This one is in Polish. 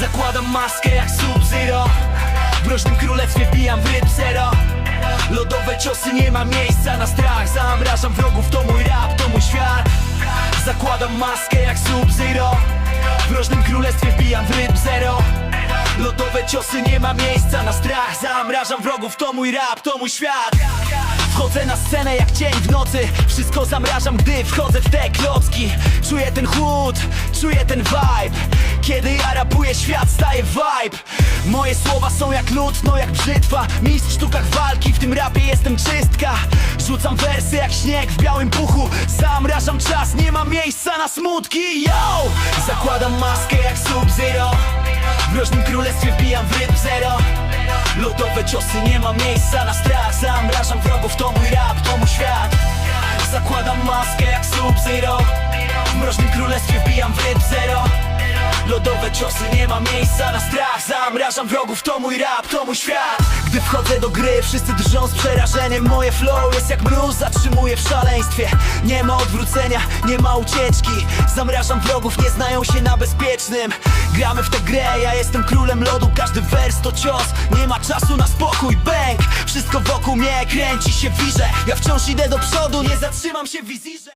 Zakładam maskę jak Sub-Zero. W mroźnym królestwie wbijam w ryb zero. Lodowe ciosy nie ma miejsca na strach. Zamrażam wrogów, to mój rap, to mój świat. Zakładam maskę jak Sub-Zero. W mroźnym królestwie wbijam w ryb zero. Lodowe ciosy nie ma miejsca na strach. Zamrażam wrogów, to mój rap, to mój świat. Wchodzę na scenę jak cień w nocy. Wszystko zamrażam, gdy wchodzę w te klocki. Czuję ten chłód, czuję ten vibe rapuję, świat staje vibe. Moje słowa są jak lód, no jak brzytwa. Mistrz w sztukach walki, w tym rapie jestem czystka. Rzucam wersy jak śnieg w białym puchu. Zamrażam czas, nie ma miejsca na smutki. Yo! Zakładam maskę jak Sub-Zero. W mroźnym królestwie wbijam w ryb zero. Lodowe ciosy, nie ma miejsca na strach. Zamrażam wrogów, to mój rap, to mój świat. Zakładam maskę jak Sub-Zero. W mroźnym królestwie wbijam w ryb zero ciosy, nie ma miejsca na strach. Zamrażam wrogów, to mój rap, to mój świat. Gdy wchodzę do gry, wszyscy drżą z przerażeniem. Moje flow jest jak mróz, zatrzymuję w szaleństwie. Nie ma odwrócenia, nie ma ucieczki. Zamrażam wrogów, nie znają się na bezpiecznym. Gramy w tę grę, ja jestem królem lodu. Każdy wers to cios, nie ma czasu na spokój Bęk, wszystko wokół mnie kręci się wirze. Ja wciąż idę do przodu, nie zatrzymam się w wizirze